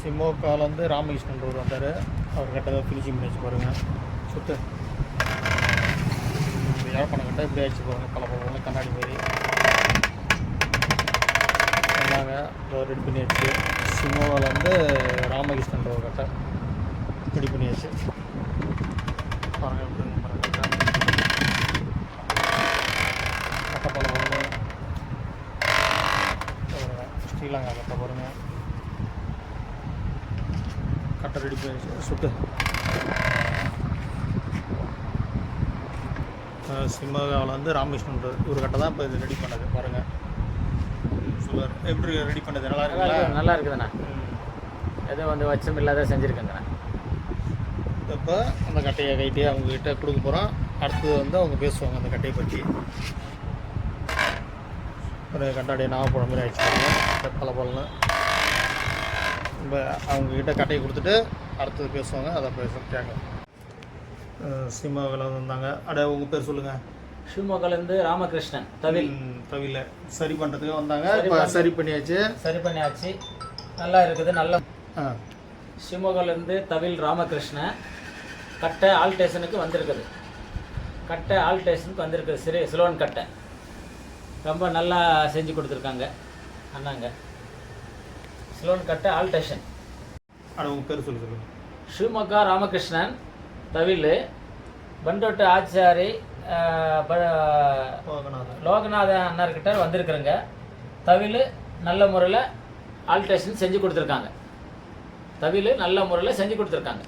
சிமோக்கால வந்து ராமகிருஷ்ணன் ஒரு வந்தார். அவர் கட்ட ஃபினிஷிங் பண்ணி வச்சு பாருங்கள் சுத்து. யாழ்ப்பாணம் கட்ட இப்படி ஆச்சு பாருங்கள் பல கண்ணாடி மாதிரி. சொன்னாங்க ரெடி பண்ணியாச்சு. சிமோவில் வந்து ராமகிருஷ்ணன் ஒரு கிட்ட ரெடி பண்ணியாச்சு. பாருங்கள் எப்படி ஸ்ரீலங்கா கட்டை பாருங்கள் கட்டை ரெடி பண்ணி சுட்டு சிம்மகாவில் வந்து ராமகிருஷ்ணன் ஒரு கட்டை தான் இப்போ இது ரெடி பண்ணது. பாருங்கள் சூப்பர் எப்படி ரெடி பண்ணது? நல்லா நல்லா இருக்குங்களா இருக்கு நல்லா இருக்குதுண்ணா. எதுவும் வந்து வச்சம் இல்லாத செஞ்சுருக்கேங்கண்ணா. இப்போ அந்த கட்டையை கைட்டி அவங்கக்கிட்ட கொடுக்க போகிறோம் அடுத்தது வந்து அவங்க பேசுவாங்க அந்த கட்டையை பற்றி ஒரு கண்டாடியை நாகப்பழம் மாதிரி ஆயிடுச்சு பல பலன்னு இப்போ அவங்கக்கிட்ட கட்டையை கொடுத்துட்டு அடுத்தது பேசுவாங்க அதை பேச கேட்கலாம். சினிமாவில் வந்தாங்க. அட உங்கள் பேர் சொல்லுங்கள் ஷிவமோகிலேருந்து ராமகிருஷ்ணன் தவில். தவில சரி பண்ணுறதுக்கு வந்தாங்க. சரி இப்போ பண்ண- சரி பண்ணியாச்சு. சரி பண்ணியாச்சு. நல்லா இருக்குது நல்ல ஆ. ஷிவமோகிலேருந்து தவில் ராமகிருஷ்ணன் கட்டை ஆல்டேஷனுக்கு வந்திருக்குது. கட்டை ஆல்டேஷனுக்கு வந்திருக்குது. சிறு சிலோன் கட்டை. ரொம்ப நல்லா செஞ்சு கொடுத்துருக்காங்க அண்ணாங்க. சிலோன் கட்ட ஆல்டேஷன். ஆனால் உங்கள் பேர் சொல்லு சொல்லுங்கள் ஷிவமக்கா ராமகிருஷ்ணன் தவில் பண்டோட்டு ஆச்சாரி லோகநாத அண்ணர்கிட்ட வந்திருக்கிறேங்க. தவில் நல்ல முறையில் ஆல்டேஷன் செஞ்சு கொடுத்துருக்காங்க. தவில் நல்ல முறையில் செஞ்சு கொடுத்துருக்காங்க.